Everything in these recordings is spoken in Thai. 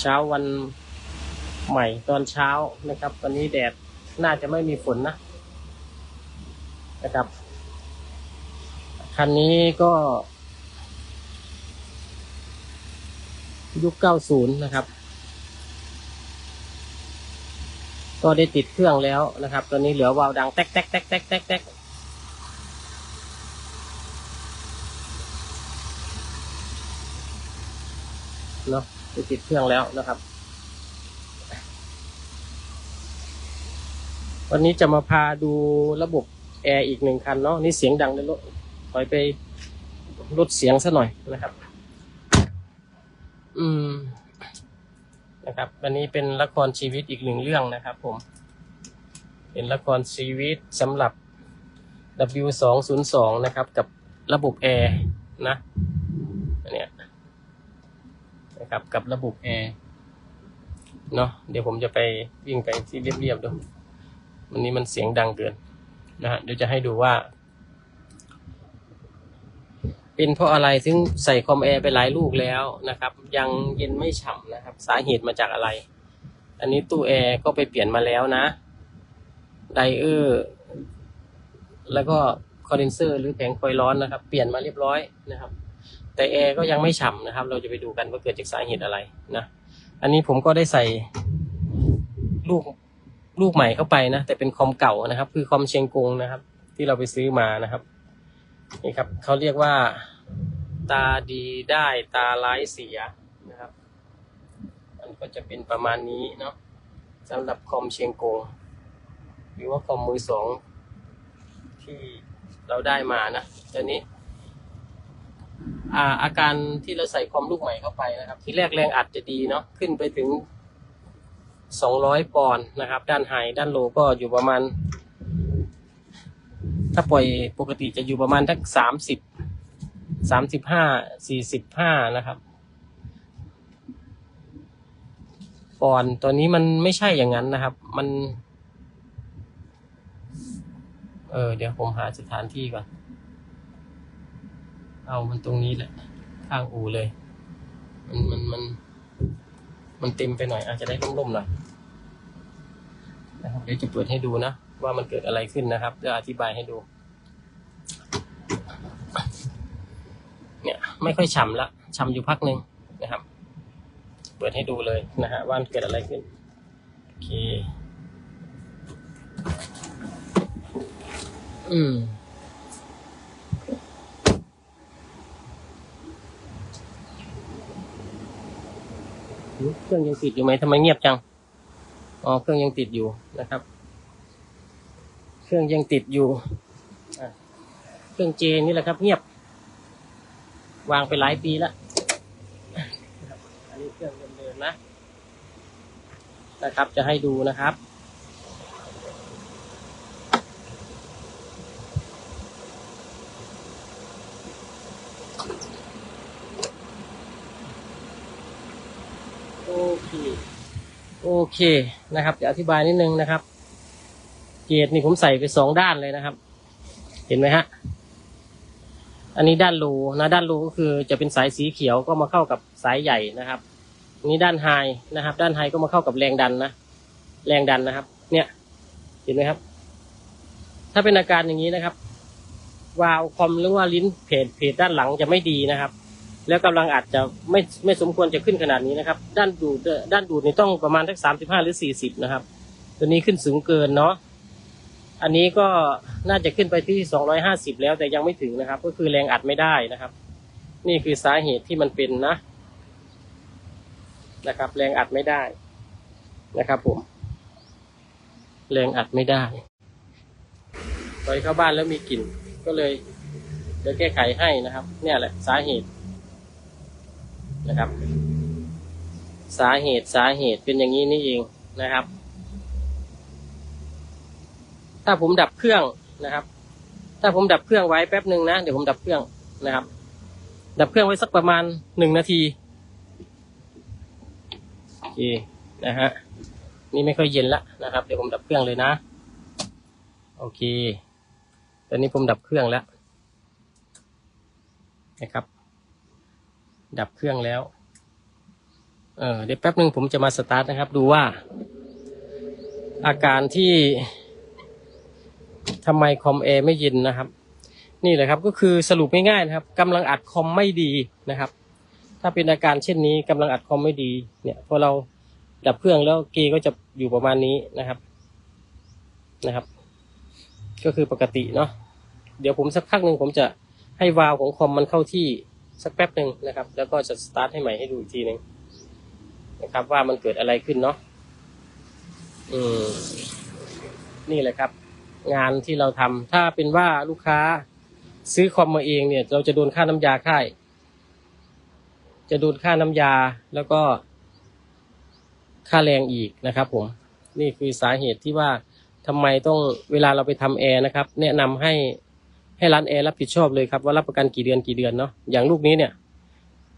เช้าวันใหม่ตอนเช้านะครับวันนี้แดดน่าจะไม่มีฝนนะนะครับ คันนี้ก็ยุค 90 นะครับ ก็ได้ติดเครื่องแล้วนะครับ ตอนนี้เหลือวาล์วดังแต๊กแต๊กแต๊กแต๊กแต๊ก แต๊กเนาะได้ติดเครื่องแล้วนะครับ วันนี้จะมาพาดูระบบแอร์อีกหนึ่งคันเนาะนี่เสียงดังในรถถอยไปลดเสียงซะหน่อยนะครับ อืมนะครับวันนี้เป็นละครชีวิตอีกหนึ่งเรื่องนะครับผม เป็นละครชีวิตสำหรับ W สองศูนย์สองนะครับ กับระบบแอร์นะ นะครับ กับระบบแอร์เนาะเดี๋ยวผมจะไปวิ่งไปที่เรียบๆดูวันนี้มันเสียงดังเกินนะฮะเดี๋ยวจะให้ดูว่า เป็นเพราะอะไรถึงใส่คอมแอร์ไปหลายลูกแล้วนะครับ ยังเย็นไม่ฉ่ำนะครับ สาเหตุมาจากอะไร อันนี้ตู้แอร์ก็ไปเปลี่ยนมาแล้วนะไดเออร์แล้วก็คอนเดนเซอร์หรือแผงคอยล์ร้อนนะครับ เปลี่ยนมาเรียบร้อยนะครับ แต่แอร์ก็ยังไม่ฉ่ำนะครับ เราจะไปดูกันว่าเกิดจากสาเหตุอะไรนะ อันนี้ผมก็ได้ใส่ลูกลูกใหม่เข้าไปนะ แต่เป็นคอมเก่านะครับ คือคอมเชียงกงนะครับ ที่เราไปซื้อมานะครับ นี่ครับเขาเรียกว่า ตาดีได้ตาร้ายเสียนะครับ มันก็จะเป็นประมาณนี้เนาะสำหรับคอมเชียงกงหรือว่าคอมมือสองที่เราได้มานะตอนนี้ อ่าอาการที่เราใส่คอมลูกใหม่เข้าไปนะครับ ที่แรกแรงอัดจะดีเนาะขึ้นไปถึง 200 ปอนด์นะครับ ด้านไฮด้านโลก็อยู่ประมาณ ถ้าปล่อยปกติจะอยู่ประมาณทักสามสิบสามสิบห้าสี่สิบห้านะครับ ปอนด์ตัวนี้มันไม่ใช่อย่างนั้นนะครับ มัน เออเดี๋ยวผมหาสถานที่ก่อน เอามันตรงนี้แหละข้างอูเลย มันมันมัน มันเต็มไปหน่อย อาจจะได้ร่มๆหน่อยนะครับเดี๋ยวจะเปิดให้ดูนะ ว่ามันเกิดอะไรขึ้นนะครับจะอธิบายให้ดู เนี่ย ไม่ค่อยฉ่ำละฉ่ำอยู่พักหนึ่งนะครับ เปิดให้ดูเลยนะฮะว่ามันเกิดอะไรขึ้นโอเค อืม เครื่องยังติดอยู่ไหมทำไมเงียบจังอ๋อเครื่องยังติดอยู่นะครับ เครื่องยังติดอยู่เครื่องเจนี่แหละครับ เงียบ วางไปหลายปีแล้วอันนี้เครื่องเดิมๆนะนะครับ จะให้ดูนะครับ โอเค โอเคนะครับเดี๋ยวอธิบายนิดนึงนะครับ เกจนี่ผมใส่ไปสองด้านเลยนะครับ เห็นไหมฮะอันนี้ด้านรูนะด้านรูก็คือจะเป็นสายสีเขียวก็มาเข้ากับสายใหญ่นะครับนี้ด้านไฮนะครับ ด้านไฮก็มาเข้ากับแรงดันนะแรงดันนะครับ เนี่ยเห็นไหมครับ ถ้าเป็นอาการอย่างนี้นะครับ วาลคอมหรือว่าลิ้นเพจเพจด้านหลังจะไม่ดีนะครับ แล้วกำลังอาจจะไม่ไม่สมควรจะขึ้นขนาดนี้นะครับ ด้านดูดด้านดูดนี่ต้องประมาณสักสามสิบห้าหรือสี่สิบนะครับ ตัวนี้ขึ้นสูงเกินเนาะอันนี้ก็น่าจะขึ้นไปที่สองร้อยห้าสิบแล้วแต่ยังไม่ถึงนะครับ ก็คือแรงอัดไม่ได้นะครับ นี่คือสาเหตุที่มันเป็นนะ นะครับ แรงอัดไม่ได้นะครับ ผม แรงอัดไม่ได้ไปเข้าบ้านแล้วมีกลิ่นก็เลยเดี๋ยวแก้ไขให้นะครับ เนี่ยแหละสาเหตุ นะครับ สาเหตุสาเหตุเป็นอย่างนี้นี่เองนะครับ ถ้าผมดับเครื่องนะครับ ถ้าผมดับเครื่องไว้แป๊บหนึ่งนะเดี๋ยวผมดับเครื่องนะครับ ดับเครื่องไว้สักประมาณหนึ่งนาทีโอเคนะฮะนี่ไม่ค่อยเย็นละนะครับ เดี๋ยวผมดับเครื่องเลยนะ โอเค ตอนนี้ผมดับเครื่องแล้วนะครับ ดับเครื่องแล้ว เออเดี๋ยวแป๊บหนึ่งผมจะมาสตาร์ทนะครับ ดูว่า อาการที่ทำไมคอมแอร์ไม่เย็นนะครับ นี่แหละครับก็คือสรุปง่ายๆนะครับกำลังอัดคอมไม่ดีนะครับ ถ้าเป็นอาการเช่นนี้กำลังอัดคอมไม่ดี เนี่ยพอเราดับเครื่องแล้วเกย์ก็จะอยู่ประมาณนี้นะครับนะครับ ก็คือปกติเนาะเดี๋ยวผมสักพักหนึ่งผมจะให้วาล์วของคอมมันเข้าที่ สักแป๊บหนึ่งนะครับ แล้วก็จะสตาร์ทให้ใหม่ให้ดูอีกทีหนึ่งนะครับ ว่ามันเกิดอะไรขึ้นเนาะอืมนี่แหละครับ งานที่เราทำถ้าเป็นว่าลูกค้าซื้อคอมมาเองเนี่ย เราจะโดนค่าน้ำยาค่ายจะโดนค่าน้ำยาแล้วก็ค่าแรงอีกนะครับผมนี่คือสาเหตุที่ว่าทำไมต้องเวลาเราไปทำแอร์นะครับ แนะนำให้ ให้ร้านแอร์รับผิดชอบเลยครับว่ารับประกันกี่เดือนกี่เดือนเนาะอย่างลูกนี้เนี่ย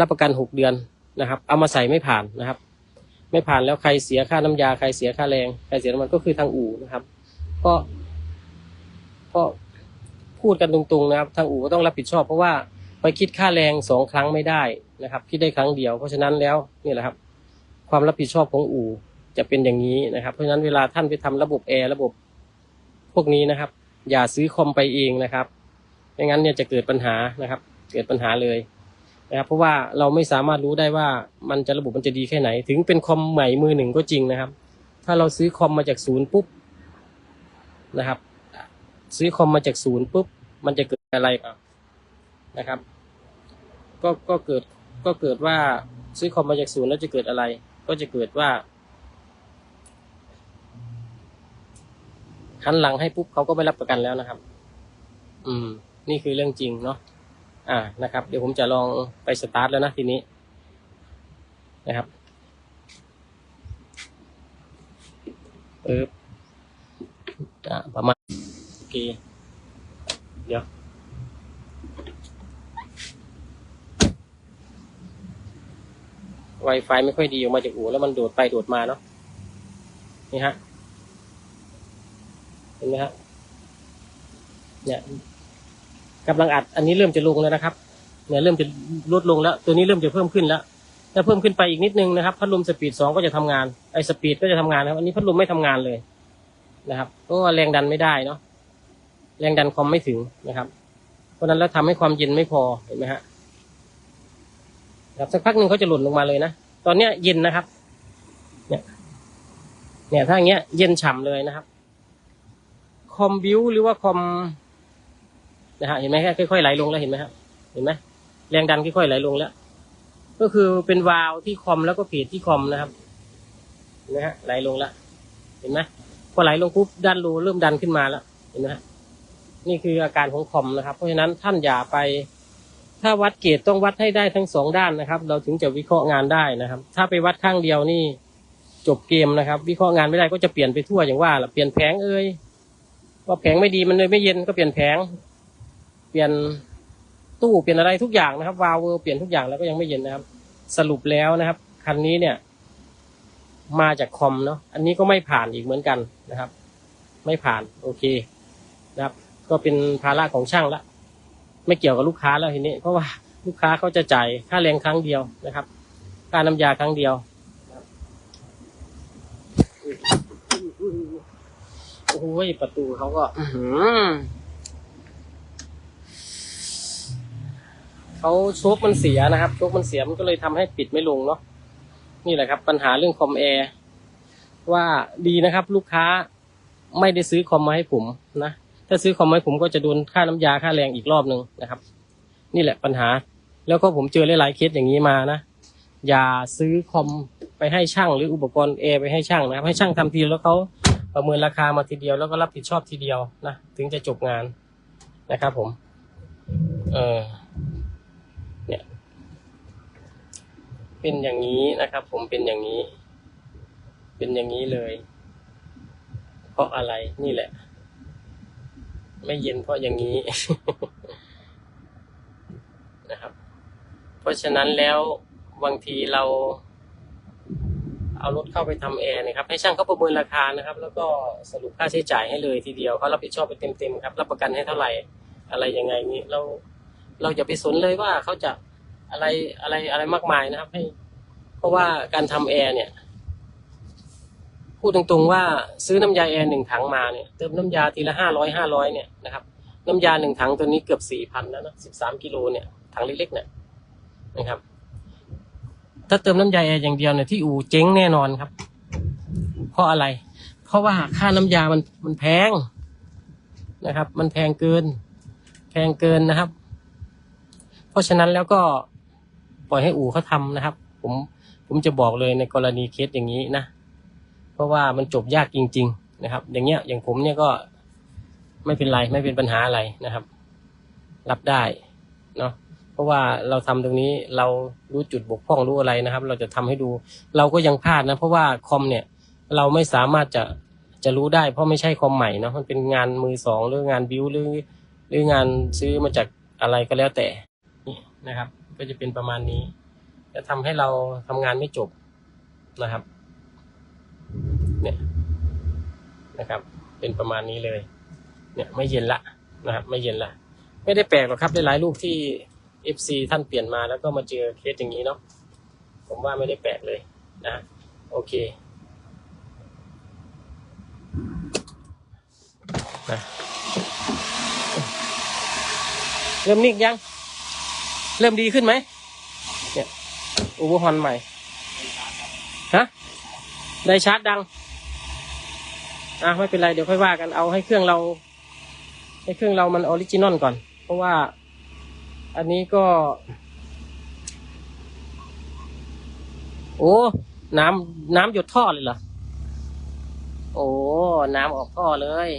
รับประกันหกเดือนนะครับ เอามาใส่ไม่ผ่านนะครับ ไม่ผ่านแล้วใครเสียค่าน้ำยาใครเสียค่าแรงใครเสียน้ำมันก็คือทางอู่นะครับ ก็ก็พูดกันตรงๆนะครับ ทางอู่ก็ต้องรับผิดชอบ เพราะว่าไปคิดค่าแรงสองครั้งไม่ได้นะครับคิดได้ครั้งเดียว เพราะฉะนั้นแล้วนี่แหละครับ ความรับผิดชอบของอู่จะเป็นอย่างนี้นะครับ เพราะฉะนั้นเวลาท่านไปทำระบบแอร์ระบบพวกนี้นะครับ อย่าซื้อคอมไปเองนะครับ ไม่งั้นเนี่ยจะเกิดปัญหานะครับ เกิดปัญหาเลยนะครับ เพราะว่าเราไม่สามารถรู้ได้ว่ามันจะระบบมันจะดีแค่ไหน ถึงเป็นคอมใหม่มือหนึ่งก็จริงนะครับ ถ้าเราซื้อคอมมาจากศูนย์ปุ๊บนะครับ ซื้อคอมมาจากศูนย์ปุ๊บมันจะเกิดอะไรนะครับ ก็ก็เกิดก็เกิดว่าซื้อคอมมาจากศูนย์แล้วจะเกิดอะไร ก็จะเกิดว่าหันหลังให้ปุ๊บเขาก็ไม่รับประกันแล้วนะครับ อืม นี่คือเรื่องจริงเนาะอ่านะครับ เดี๋ยวผมจะลองไปสตาร์ทแล้วนะทีนี้นะครับเอออ่าประมาณโอเคเดี๋ยว Wi-Fi ไม่ค่อยดีออกมาจากอู่แล้วมันโดดไปโดดมาเนาะนี่ฮะเห็นไหมฮะเนี่ย กำลังอัดอันนี้เริ่มจะลงแล้วนะครับเนี่ยเริ่มจะลดลงแล้ว ตัวนี้เริ่มจะเพิ่มขึ้นแล้วถ้าเพิ่มขึ้นไปอีกนิดนึงนะครับพัดลมสปีดสองก็จะทำงานไอ้สปีดก็จะทำงานครับอันนี้พัดลมไม่ทำงานเลยนะครับเพราะว่าแรงดันไม่ได้เนาะแรงดันคอมไม่ถึงนะครับ เพราะนั้นแล้วทำให้ความเย็นไม่พอเห็นไหมฮะครับสักพักหนึ่งเขาจะหล่นลงมาเลยนะตอนเนี้ยเย็นนะครับ เนี่ยเนี่ยถ้าอย่างเงี้ยเย็นฉ่ำเลยนะครับ คอมบิวหรือว่าคอม นะฮะเห็นไหมครัค่อยๆไหลลงแล้วเห็นไหมครับเห็นไหมแรงดันค่อยๆไหลลงแล้ว ก็คือเป็นวาล์วที่คอมแล้วก็เพจที่คอมนะครับเห็นไหมฮะไหลลงแล้วเห็นไหมพอไหลลงปุ๊บดันรูเริ่มดันขึ้นมาแล้วเห็นไหมฮะนี่คืออาการของคอมนะครับ เพราะฉะนั้นท่านอย่าไป ถ้าวัดเกรดต้องวัดให้ได้ทั้งสองด้านนะครับ เราถึงจะวิเคราะห์งานได้นะครับ ถ้าไปวัดข้างเดียวนี่จบเกมนะครับ วิเคราะห์งานไม่ได้ก็จะเปลี่ยนไปทั่วอย่างว่าละเปลี่ยนแผงเอ่ยว่าแผงไม่ดีมันเลยไม่เย็นก็เปลี่ยนแผง เปลี่ยนตู้เปลี่ยนอะไรทุกอย่างนะครับ วาล์วเปลี่ยนทุกอย่างแล้วก็ยังไม่เย็นนะครับ สรุปแล้วนะครับ คันนี้เนี่ย มาจากคอมเนาะอันนี้ก็ไม่ผ่านอีกเหมือนกันนะครับ ไม่ผ่านโอเคนะครับ ก็เป็นภาระของช่างละไม่เกี่ยวกับลูกค้าแล้วทีนี้ เพราะว่าลูกค้าเขาจะจ่ายค่าแรงครั้งเดียวนะครับ ค่าน้ำยาครั้งเดียวโอ้ยประตูเขาก็ อือหือ เขาโชคมันเสียนะครับโชคมันเสียมันก็เลยทำให้ปิดไม่ลงเนาะนี่แหละครับ ปัญหาเรื่องคอมแอร์ว่าดีนะครับ ลูกค้าไม่ได้ซื้อคอมมาให้ผมนะถ้าซื้อคอมมาให้ผมก็จะโดนค่าน้ำยาค่าแรงอีกรอบหนึ่งนะครับ นี่แหละปัญหา แล้วก็ผมเจอหลายๆเคสอย่างนี้มานะอย่าซื้อคอมไปให้ช่าง หรืออุปกรณ์แอร์ไปให้ช่างนะครับ ให้ช่างทำทีแล้วเขาประเมินราคามาทีเดียวแล้วก็รับผิดชอบทีเดียวนะถึงจะจบงานนะครับผม เออเนี่ย เป็นอย่างนี้นะครับ ผมเป็นอย่างนี้ เป็นอย่างนี้เลย เพราะอะไรนี่แหละ ไม่เย็นเพราะอย่างนี้นะครับ เพราะฉะนั้นแล้วบางทีเรา เอารถเข้าไปทำแอร์นะครับ ให้ช่างเขาประเมินราคานะครับ แล้วก็สรุปค่าใช้จ่ายให้เลยทีเดียวเขารับผิดชอบไปเต็มๆครับ รับประกันให้เท่าไหร่ อะไรยังไงนี้เราเราอย่าไปสนเลยว่าเขาจะ อะไรอะไรอะไรมากมายนะครับ ให้ เพราะว่าการทำแอร์เนี่ย พูดตรงๆว่าซื้อน้ำยาแอร์หนึ่งถังมาเนี่ยเติมน้ำยาทีละห้าร้อยห้าร้อยเนี่ยนะครับน้ำยาหนึ่งถังตัวนี้เกือบสี่พันแล้วนะสิบสามกิโลเนี่ยถังเล็กๆเนี่ยนะครับ ถ้าเติมน้ำยาแอร์อย่างเดียวเนี่ยที่อู่เจ๊งแน่นอนครับ เพราะอะไร เพราะว่าค่าน้ำยามันมันแพงนะครับ มันแพงเกิน แพงเกินนะครับ เพราะฉะนั้นแล้วก็ ปล่อยให้อู่เขาทำนะครับ ผมผมจะบอกเลยในกรณีเคสอย่างนี้นะ เพราะว่ามันจบยากจริง ๆ นะครับ อย่างเงี้ยอย่างผมเนี่ยก็ไม่เป็นไรไม่เป็นปัญหาอะไรนะครับ รับได้เนาะเพราะว่าเราทำตรงนี้เรารู้จุดบกพร่องรู้อะไรนะครับ เราจะทำให้ดู เราก็ยังพลาดนะ เพราะว่าคอมเนี่ย เราไม่สามารถจะจะรู้ได้ เพราะไม่ใช่คอมใหม่เนาะมันเป็นงานมือสองหรืองานบิวหรือหรืองานซื้อมาจากอะไรก็แล้วแต่นี่นะครับ ก็จะเป็นประมาณนี้ จะทำให้เราทำงานไม่จบนะครับ เนี่ยนะครับ เป็นประมาณนี้เลย เนี่ยไม่เย็นละนะครับ ไม่เย็นละ ไม่ได้แปลกหรอกครับหลายๆลูกที่ FC ท่านเปลี่ยนมาแล้วก็มาเจอเคสอย่างนี้เนาะผมว่าไม่ได้แปลกเลยนะ โอเคนะเริ่มนิ่งยัง เริ่มดีขึ้นไหมเนี่ยอุปกรณ์ใหม่ ฮะ ได้ชาร์จดัง อะไม่เป็นไร เดี๋ยวค่อยว่ากัน เอาให้เครื่องเรา ให้เครื่องเรามันออริจินอลก่อน เพราะว่า อันนี้ก็ โอ้ น้ำน้ำหยดท่อเลยเหรอ โอ้ น้ำออกท่อเลย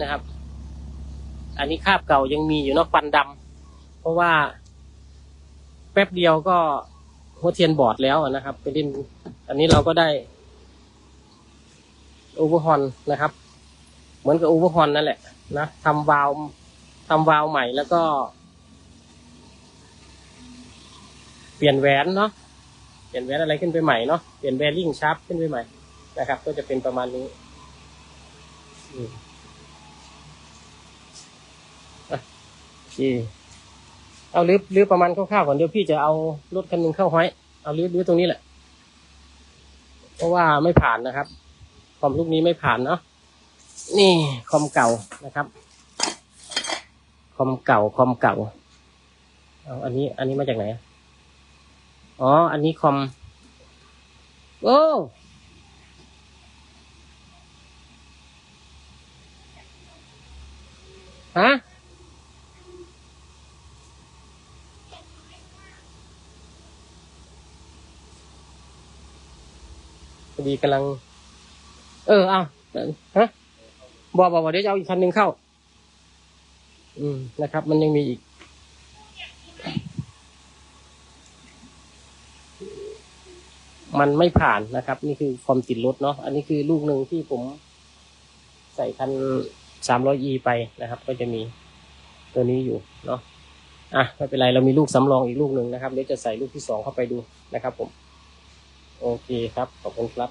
นะครับ อันนี้คาบเก่ายังมีอยู่เนอกควันดำ เพราะว่าแป๊บเดียวก็หัวเทียนบอดแล้วนะครับไปเล่นอันนี้เราก็ได้โอเวอร์ฮอนนะครับ เหมือนกับโอเวอร์ฮอนนั่นแหละนะทำวาล์วทำวาล์วใหม่แล้วก็ เปลี่ยนแหวนเนาะเปลี่ยนแหวนอะไรขึ้นไปใหม่เนาะเปลี่ยนแบริ่งชาร์ปขึ้นไปใหม่นะครับ ก็จะเป็นประมาณนี้อืมโอเค เอาลื้อลื้อประมาณคร่าวๆก่อนเดี๋ยวพี่จะเอารถคันหนึงเข้าห้อย เอาลื้อลื้อตรงนี้แหละ เพราะว่าไม่ผ่านนะครับ คอมลูกนี้ไม่ผ่านเนาะ นี่คอมเก่านะครับ คอมเก่าคอมเก่า เอาอันนี้ อันนี้มาจากไหนอะอ๋อ อันนี้คอม โอ้ฮะ อดีกำลัง เออเอาฮะบอกบอกบอกเดี๋ยวจะเอาอีกคันหนึ่งเข้า อืมนะครับ มันยังมีอีกมันไม่ผ่านนะครับ นี่คือความติดรถเนาะอันนี้คือลูกหนึ่งที่ผมใส่คันสามร้อยอีไปนะครับ ก็จะมีตัวนี้อยู่เนาะอะไม่เป็นไรเรามีลูกสำรองอีกลูกหนึ่งนะครับเดี๋ยวจะใส่ลูกที่สองเข้าไปดูนะครับผม โอเคครับ ขอบคุณครับ